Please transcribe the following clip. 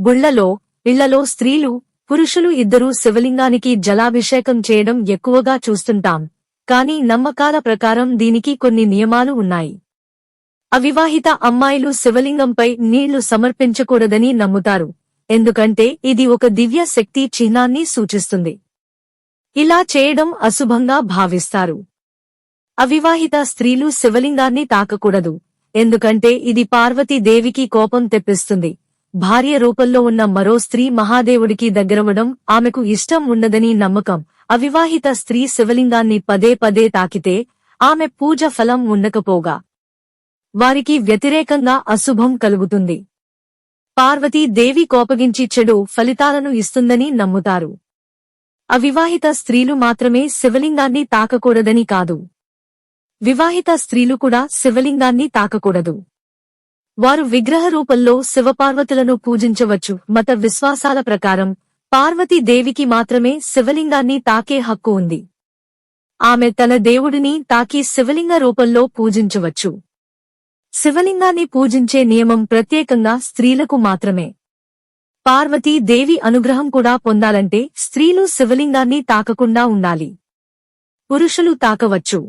గుళ్ళలో ఇళ్ళలో స్త్రీలు పురుషులు ఇద్దరూ శివలింగానికి జలాభిషేకం చేయడం ఎక్కువగా చూస్తుంటాం. కానీ నమ్మకాల ప్రకారం దీనికి కొన్ని నియమాలు ఉన్నాయి. అవివాహిత అమ్మాయిలు శివలింగంపై నీళ్ళు సమర్పించకూడదని నమ్ముతారు. ఎందుకంటే ఇది ఒక దివ్య శక్తి చిహ్నాన్ని సూచిస్తుంది. ఇలా చేయడం అశుభంగా భావిస్తారు. అవివాహిత స్త్రీలు శివలింగాన్ని తాకకూడదు. ఎందుకంటే ఇది పార్వతీదేవికి కోపం తెప్పిస్తుంది. భార్య రూపంలో ఉన్న మరో స్త్రీ మహాదేవుడికి దగ్గరవడం ఆమెకు ఇష్టం ఉన్నదని నమ్మకం. అవివాహిత స్త్రీ శివలింగాన్ని పదే పదే తాకితే ఆమె పూజ ఫలం ఉండకపోగా. వారికి వ్యతిరేకంగా అశుభం కలుగుతుంది. పార్వతీదేవి కోపగించి చెడు ఫలితాలను ఇస్తుందని నమ్ముతారు. అవివాహిత స్త్రీలు మాత్రమే శివలింగాన్ని తాకకూడదని కాదు. వివాహిత స్త్రీలు కూడా శివలింగాన్ని తాకకూడదు. వారు విగ్రహ రూపంలో శివపార్వతులను పూజించవచ్చు. మత విశ్వాసాల ప్రకారం పార్వతీదేవికి మాత్రమే శివలింగాన్ని తాకే హక్కు ఉంది. ఆమె తన దేవుడిని తాకి శివలింగ రూపంలో పూజించవచ్చు. శివలింగాన్ని పూజించే నియమం ప్రత్యేకంగా స్త్రీలకు మాత్రమే. పార్వతీ దేవి అనుగ్రహం కూడా పొందాలంటే స్త్రీలు శివలింగాన్ని తాకకుండా ఉండాలి. పురుషులు తాకవచ్చు.